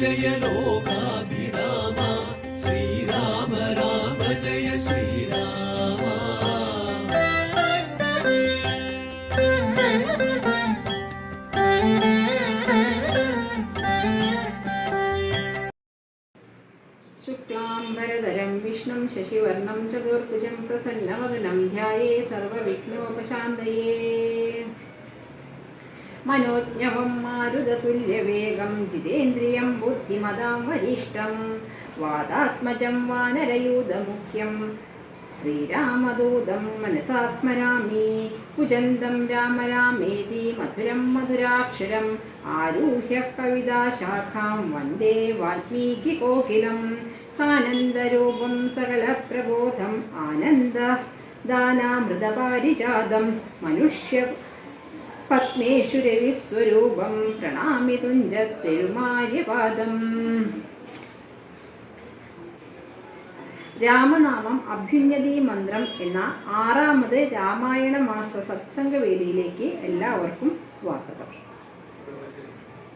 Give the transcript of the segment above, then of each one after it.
जय लोकाभिरामा श्रीराम राम जय श्रीरामा शुक्लाम्बरधरं विष्णुं शशिवर्णं चतुर्भुजं प्रसन्नवदनं ध्याये सर्वविघ्नोपशान्तये മനോജ്ഞവം മാരുതതുല്യവേഗം ജിതേന്ദ്രിയം ബുദ്ധിമതാം വരിഷ്ടം. വാദാത്മജം വാനരയൂതമുഖ്യം. ശ്രീരാമദൂതം മനസാ സ്മരാമി. കുജന്തം രാമ രാമേതി മധുരം മധുരാക്ഷരം. ആരൂഹ്യ കവിതാശാഖാം വന്ദേ വാൽമീകികോകിലം സാനന്ദരൂപം സകലപ്രബോധം ആനന്ദ. ദാനാമൃതപാരിജാതം മനുഷ്യ പത്മേഷു രവിസ്വരൂപം പ്രണാമി തുഞ്ചത്തെഴുമാര്യപാദം രാമനാമം അഭ്യുന്നതി മന്ത്രം എന്ന ആറാമത് രാമായണ മാസ സത്സംഗവേദിയിലേക്ക് എല്ലാവർക്കും സ്വാഗതം.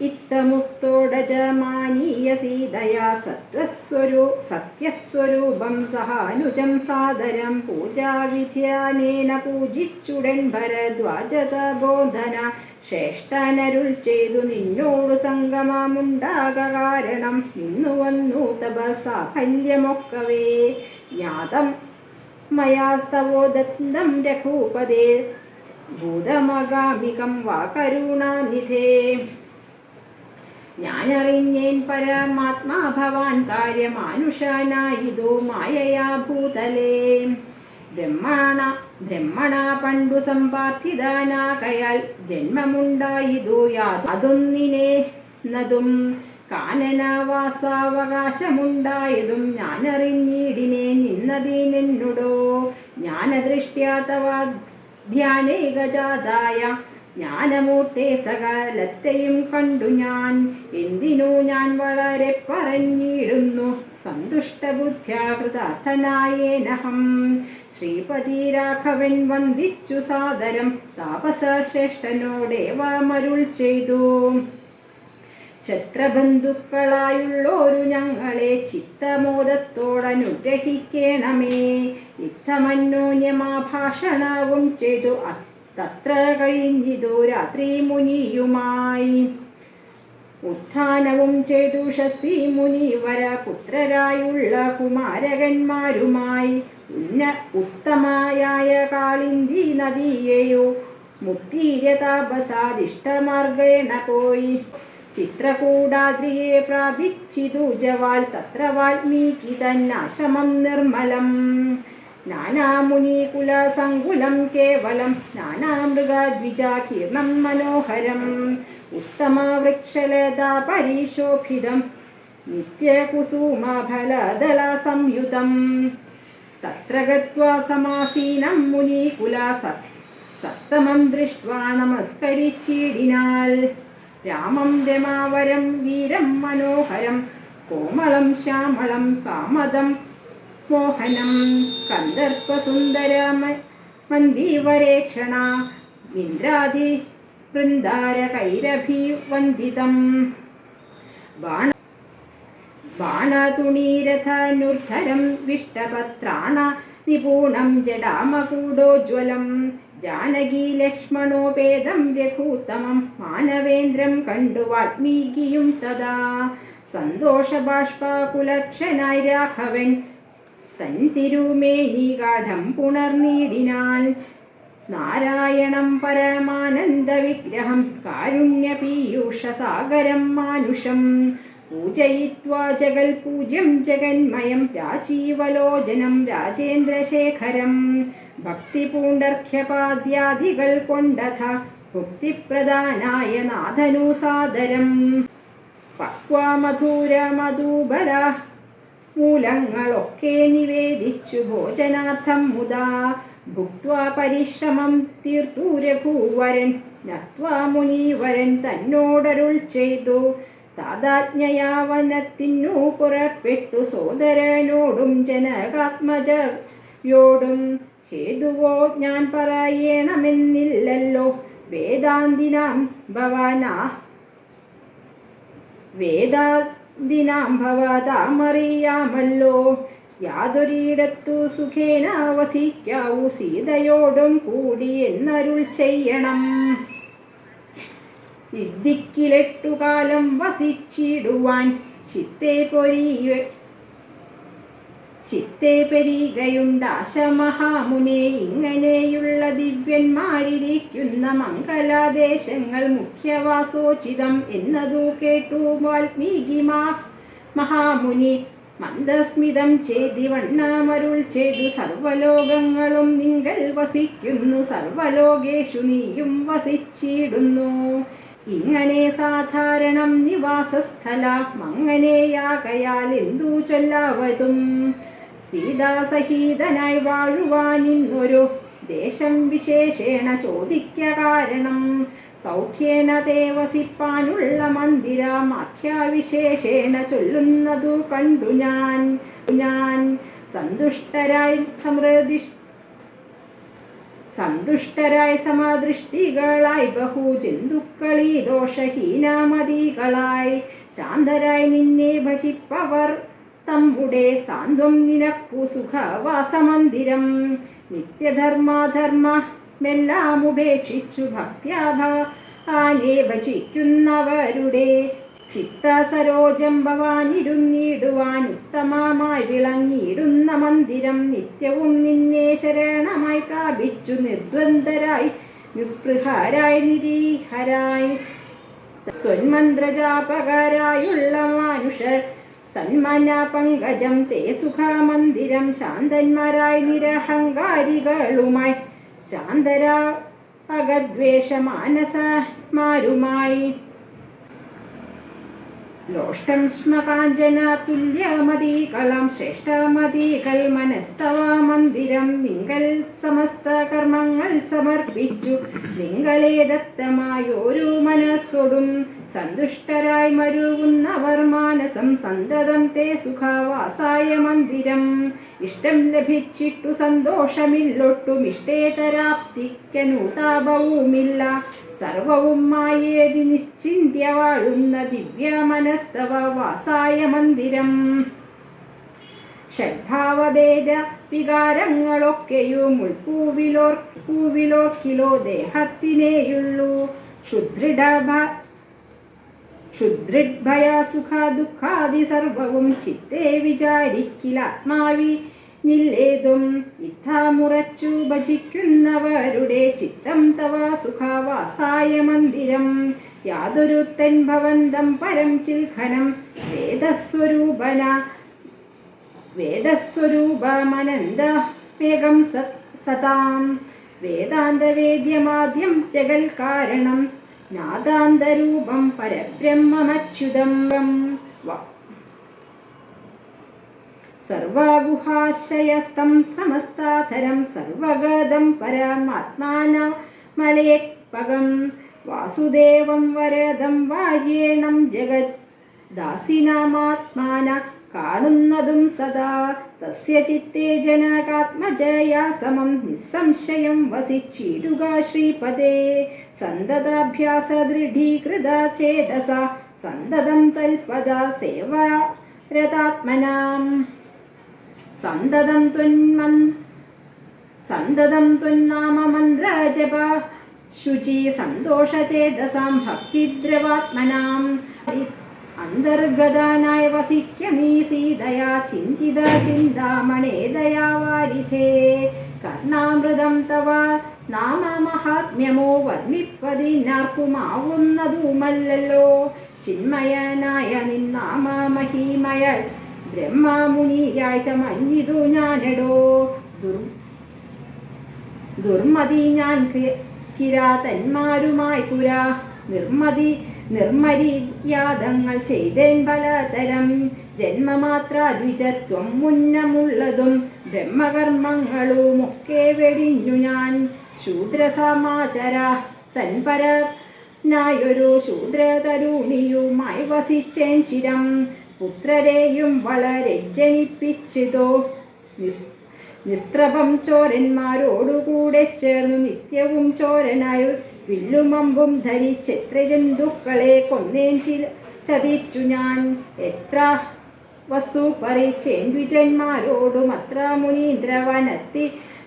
ഇത്തമുക്തോടജമാനീയ സീതയാ സത്വസ്വരൂ സത്യസ്വരൂപം സഹാനുജം സാദരം പൂജാവിധ്യാനേന പൂജിച്ചുടൻ ഭരദ്വാജത ബോധന ശ്രേഷ്ഠനരുൾ ചെയ്തു നിന്നോടു സംഗമമുണ്ടാക കാരണം ഇന്നു വന്നു തപസാഫല്യമൊക്കവേ. ജ്ഞാതം മയാ തവോദന്തം രഘൂപദേ ഭൂതമഗാമികം വാ കരുണാനിധേ ഞാനറിഞ്ഞേൻ പരമാത്മാ ഭവാൻ കാര്യമാനുഷാനായിതോ മായയാ ഭൂതലേ. ബ്രഹ്മണ ബ്രഹ്മണ പണ്ടു സമ്പാർത്ഥിതാനാകയാൽ ജന്മമുണ്ടായിതു യാതൊന്നിനെ കാനനവാസാവകാശമുണ്ടായതും ഞാനറിഞ്ഞിടിനെ നിന്നതിനെന്നുടോ. ജ്ഞാനദൃഷ്ട്യാ തവ ധ്യാനേകജാതായ ജ്ഞാനമൂർത്തെ സകലത്തെയും കണ്ടു ഞാൻ. എന്തിനു ഞാൻ വളരെ പറഞ്ഞിടുന്നു? സന്തുഷ്ടബുദ്ധ്യാകൃതാർത്ഥനായേനഹം ശ്രീപതി രാഘവൻ വന്ദിച്ചു സാദരം. താപസ ശ്രേഷ്ഠനോടേവമരുൾ ചെയ്തു. ക്ഷത്രബന്ധുക്കളായുള്ളോരു ഞങ്ങളെ ചിത്തമോദത്തോടനുഗ്രഹിക്കണമേ. ഇത്തമന്യോന്യമാഭാഷണവും ചെയ്തു. തത്ര കഴിഞ്ഞിതു രാത്രി മുനിയുമായി. ഉത്ഥാനവും ചെയ്തു ഷസി മുനിവര പുത്രരായുള്ള കുമാരകന്മാരുമായി. ഉന്ന ഉത്തമയായ കാളിന്തി നദിയെയോ മുക്തിരതാപസാദിഷ്ടമാർഗേണ പോയി. ചിത്രകൂടാദ്രിയെ പ്രാപിച്ചിതു ജവാൽ തത്ര വാൽമീകി തന്നാശ്രമം നിർമ്മലം. നാനാമുനികുലസങ്കുലം കേവലം നാനാമൃഗദ്വിജാകീർണം മനോഹരം ഉത്തമവൃക്ഷലതാ പരിശോഭിതം നിത്യകുസുമഫലദളസംയുതം തത്ര ഗത്വാ സമാസീനം मुनीकुला सप्तमं ദൃഷ്ട്വാ നമസ്കരിച്ചിടിനാൽ. രാമം രമാവരം വീരം മനോഹരം കോമളം ശ്യാമളം കാമദം മോഹനം കന്ദർപ്പസുന്ദരമ മന്ദീവരേക്ഷണ ഇന്ദ്രാദി വൃന്ദാരകൈരഭിവന്ദിതം ബാണ ബാണതുണീരഥനുർധരം വിഷ്ടപത്രാണ നിപൂണം ജടാമകൂടോജ്വലം. ജാനകീലക്ഷ്മണോപേദം രഘൂത്തമം മാനവേന്ദ്രം കണ്ടു വാൽമീകിയും തഥാ. സന്തോഷബാഷ്പാകുലക്ഷനായി രാഘവൻ തൻ തിരുമേനി ഗാഠം പുണർനീടിനാൽ. നാരായണം പരമാനന്ദ വിഗ്രഹം കാരുണ്യ പീയൂഷ സാഗരം മാനുഷം. പൂജയിത്വാ ജഗൽ പൂജ്യം ജഗന്മയം രാജീവലോചനം രാജേന്ദ്രശേഖരം. ഭക്തിപൂണ്ടർഘ്യപാദ്യാദികൾ കൊണ്ടഥ ഭുക്തിപ്രദാനായ നാഥനുസാദരം പക്വാമധുര മധുബല മൂലങ്ങളൊക്കെ നിവേദിച്ചു ഭോജനാർത്ഥം മുതാ. ഭുക്വാ പരിശ്രമം തീർത്തു രഘുവരൻ നത്വാ മുനീവരൻ തന്നോടരുൾ ചെയ്തു. താതാജ്ഞയാവനത്തിനു പുറപ്പെട്ടു സോദരനോടും ജനകാത്മജയോടും. ഹേതുവോ ഞാൻ പറയണമെന്നില്ലല്ലോ. വേദാന്തിനാം ഭവാനാ. വേദാദിനാം ഭവതാമറിയാമല്ലോ. യാതൊരിടത്തു സുഖേന വസിക്കാവൂ സീതയോടും കൂടി എന്നരുൾ ചെയ്യണം. ഇദ്ദിക്കിലെട്ടുകാലം വസിച്ചിടുവാൻ ചിത്തേ പൊരിയ ചിത്തെ പെരികയുണ്ടാശ മഹാമുനെ ഇങ്ങനെയുള്ള ദിവ്യന്മാരിരിക്കുന്ന മംഗലാദേശങ്ങൾ മുഖ്യവാസോചിതം എന്നതു കേട്ടു വാൽമീകി മഹാമുനി. മന്ദസ്മിതം ചെയ്തി വണ്ണമരുൾ ചെയ്തു സർവലോകങ്ങളും നിങ്ങൾ വസിക്കുന്നു സർവലോകേഷു നീയും വസിച്ചിടുന്നു. ഇങ്ങനെ സാധാരണം നിവാസസ്ഥല മങ്ങനെയാകയാൽ എന്തു ചൊല്ലാവതും. സീതാസഹിതനായി വാഴുവാനിന്നൊരു ദേശം വിശേഷേണ ചോദിക്ക കാരണം. സൗഖ്യേന ദേവസിപ്പാനുള്ള മന്ദിരം അഖ്യാവിശേഷേണ ചൊല്ലുന്നതു കണ്ടു ഞാൻ. ഞാൻ സന്തുഷ്ടരായി സമൃദ്ധി സന്തുഷ്ടരായി സമദൃഷ്ടികളായി ബഹു ദോഷഹീനാമതികളായി ശാന്തരായി നിന്നെ ഭജിപ്പവർ. തമ്മുടെ സാന്ത്വം നിനക്കു സുഖവാസമന്ദിരം. നിത്യധർമാധർമ്മെല്ലാം ഉപേക്ഷിച്ചു ഭക്ത്യാഭാനെ ഭജിക്കുന്നവരുടെ ചിത്തസരോജം ഭവാനിരുന്നിടുവാൻ ഉത്തമമായി വിളങ്ങിയിടുന്ന മന്ദിരം നിത്യവും നിന്നെ ശരണമായി പ്രാപിച്ചു നിർദ്വന്ദ്വരായി നിസ്പൃഹാരായി നിരീഹരായി. ത്വന്മന്ത്രജാപകരായുള്ള മനുഷ്യർ തന്മന പങ്കജം തേ സുഖമന്ദിരം ശാന്തന്മാരായി നിരഹങ്കാരികളുമായി ശാന്തരാ അഗദ്വേഷ മാനസമാരുമായി ലോഷ്ടം ശ്മകാഞ്ചന തുല്യമതീകളം ശ്രേഷ്ഠമതീകൾ മനസ്തവ മന്ദിരം നിങ്ങൾ സമസ്ത കർമ്മങ്ങൾ സമർപ്പിച്ചു. നിങ്ങളെ ദത്തമായൊരു മനസ്സൊടും. സന്തുഷ്ടരായി മരുവുന്നവർ മാനസം സന്തതം തേ സുഖവാസായ മന്ദിരം. ഇഷ്ടം ലഭിച്ചിട്ടു സന്തോഷമില്ലൊട്ടും. ഇഷ്ടേതരാപ്തിക്കനുതാപവുമില്ല. സർവവും മായേതി നിശ്ചിന്യ വാഴുന്ന ദിവ്യ മനസ്തവ വാസായ മന്ദിരം. ഷഡ്ഭാവഭേദ വികാരങ്ങളൊക്കെയും ഉൾപൂവിലോർ പൂവിലോർക്കിലോ ദേഹത്തിനേയുള്ളൂ. ക്ഷുദ്രിഡഭ ക്ഷുദ്രിഡ്ഭയ സുഖ ദുഃഖാദി സർവവും ചിത്തേ വിചാരിക്കില്ല ആത്മാവി നില്ലേതും ഇത്താമുറച്ചു ഭജിക്കുന്നവരുടെ ചിത്തം തവ സുഖവാസായ മന്ദിരം. യാതൊരുത്തൻ ഭവന്തം പരം ചിൽഖനം വേദസ്വരൂപന വേദസ്വരൂപമനന്ത വേഗം സത്. വേദാന്തവേദ്യമാദ്യം ജഗൽ കാരണം നാദാന്തരൂപം പരബ്രഹ്മമച്യുതം സർവാഗുഹാശയസ്തം സമസ്താധരം സർവഗതം പരമാത്മാനമലയപകം വാസുദേവം വരദം വാര്യേണം ജഗത്. ദാസിനാമാത്മാന കാണുന്നതും സദാ. തസ്യ ചിത്തേ ജനകാത്മജയാ സമം. നിസ്സംശയം വസിച്ചിടുക ശ്രീപദേ. സന്തതാഭ്യാസ ദൃഢീകൃത ചേതസ. സന്തതം തൽപദ സേവരതാത്മനാം. സന്തതം ത്വന്മൻ. സന്തതം ത്വന്നാമ മന്ത്രജപ ശുചി സന്തോഷചേതസാം ഭക്തിദ്രവാത്മനാം. അന്തർഗതാനായ വസിക്ക നീ സീതയാ ചിന്തിത ചിന്താമണേ ദയാവാരിധേ കർണാമൃതം തവ നാമ മഹാത്മ്യമോ വർണിപ്പതിനാർക്കുമാവുന്നതുമല്ലല്ലോ. ചിന്മയനായ നിന്നാമ മഹിമയ ബ്രഹ്മമുനിയാഴ്ച മഞ്ഞിതു ഞാനെടോ. ദുർ ദുർമതി ഞാൻ കിരാതന്മാരുമായി പുരാ. നിർമ്മതി നിർമ്മരിയാദങ്ങൾ ചെയ്തേൻ പലതരം. ജന്മമാത്ര ദ്വിജത്വം മുന്നമുള്ളതും ബ്രഹ്മകർമ്മങ്ങളുമൊക്കെ വെടിഞ്ഞു ഞാൻ. ശൂദ്രസമാചര തൻപരനായൊരു ശൂദ്രതരുണിയുമായി വസിച്ചേൻ ചിരം. പുത്രരെയും വളരെ ജനിപ്പിച്ചിതോ. നിസ് നിസ്ത്രഭം ചോരന്മാരോടുകൂടെ ചേർന്നു നിത്യവും ചോരനായി വില്ലുമമ്പും ധരിച്ചെത്ര ജന്തുക്കളെ കൊന്നേൻ ചതിച്ചു ഞാൻ. എത്ര വസ്തു പറിച്ചേൻ ദ്വിജന്മാരോടും അത്ര മുനീന്ദ്രവനത്തി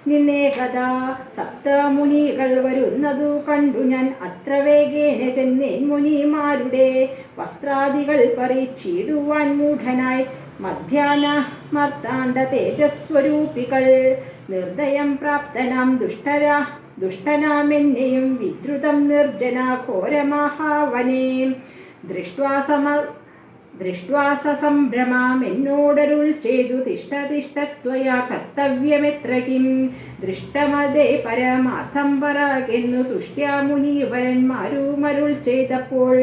നിന്നേ കഥാ സപ്തമുനികൾ വരുന്നതു കണ്ടു ഞാൻ. അത്ര വേഗേന ചെന്നേൻ മുനിമാരുടെ വസ്ത്രാദികൾ പറിച്ചിടുവാൻ മൂഢനായി. മധ്യാന മർത്താണ്ഡ തേജസ്വരൂപികൾ നിർദ്ദയം പ്രാപ്തനാം ദുഷ്ടര ദുഷ്ടനാമെന്നെയും വിദ്രുതം നിർജന ഘോരമഹാവനേം. ദൃഷ്ട്വാ സമ ദൃഷ്ട്വാസ സംഭ്രമാം. എന്നോടരുൾ ചെയ്തു തിഷ്ട തിഷ്ടത്വയാ കർത്തവ്യമെത്ര കിം ദൃഷ്ടമതേ പരമാർത്ഥം പറകെന്നു തുഷ്ട്യാ മുനീവരന്മാരുമരുൾ ചെയ്തപ്പോൾ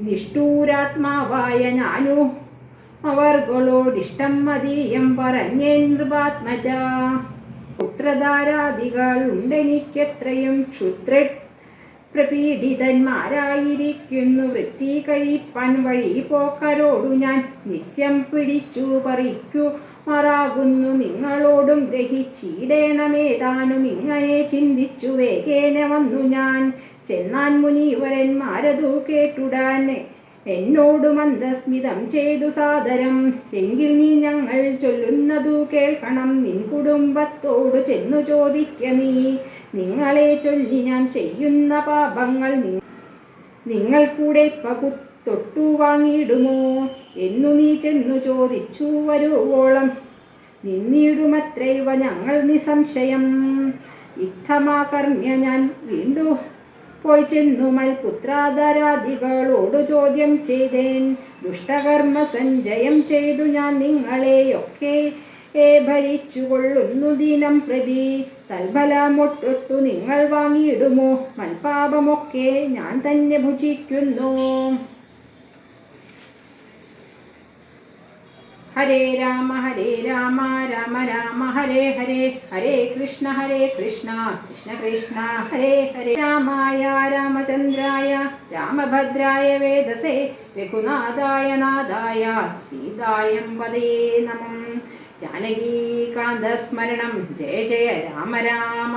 നിഷ്ഠൂരാത്മാവായ ഞാനു അവർകളോടിഷ്ടം മതീയം പറഞ്ഞേ നൃപാത്മജ പുത്രധാരാദികൾ ഉണ്ടെനിക്കെത്രയും ക്ഷുദ്ര പ്രപീഡിതന്മാരായിരിക്കുന്നു. വൃത്തി കഴിപ്പാൻ വഴി പോക്കരോടു ഞാൻ നിത്യം പിടിച്ചു പറിക്കു. മറാകുന്നു നിങ്ങളോടും ഗ്രഹിച്ചിടേണമേതാനും ഇങ്ങനെ ചിന്തിച്ചു വേഗേന വന്നു ഞാൻ. ചെന്നാൻ മുനീവരന്മാരതു കേട്ടുടാൻ. എന്നോട് മന്ദസ്മിതം ചെയ്തു സാദരം. എങ്കിൽ നീ ഞങ്ങൾ ചൊല്ലുന്നതു കേൾക്കണം. നിൻ കുടുംബത്തോട് ചെന്നു ചോദിക്ക നീ. നിങ്ങളെ ചൊല്ലി ഞാൻ ചെയ്യുന്ന പാപങ്ങൾ നിങ്ങൾ കൂടെ പകു തൊട്ടു വാങ്ങിയിടുമോ? എന്നു നീ ചെന്നു ചോദിച്ചു വരുവോളം. നിന്നിടുമത്രൈവ ഞങ്ങൾ നിസംശയം ഇത്തമാകർമ്മ്യ ഞാൻ വീണ്ടു പോയി ചെന്നു മൽപുത്രാദരാദികളോട് ചോദ്യം ചെയ്തേൻ. ദുഷ്ടകർമ്മ സഞ്ചയം ചെയ്തു ഞാൻ നിങ്ങളെയൊക്കെ ഏ ഭരിച്ചുകൊള്ളുന്നു ദിനം പ്രതി. തൽഫലമൊട്ടൊട്ടു നിങ്ങൾ വാങ്ങിയിടുമോ? മൽപാപമൊക്കെ ഞാൻ തന്നെ ഭുജിക്കുന്നു. ഹരേ രാമ ഹരേ രാമ രാമ രാമ ഹരേ ഹരേ ഹരേ കൃഷ്ണ ഹരേ കൃഷ്ണ കൃഷ്ണ കൃഷ്ണ ഹരേ ഹരേ രാമായ രാമചന്ദ്രായ രാമഭദ്രായ വേദസേ രഘുനാഥായ നാഥായ സീതായം വദേ നമം. ജാനകീകാന്തസ്മരണം ജയ ജയ രാമ രാമ.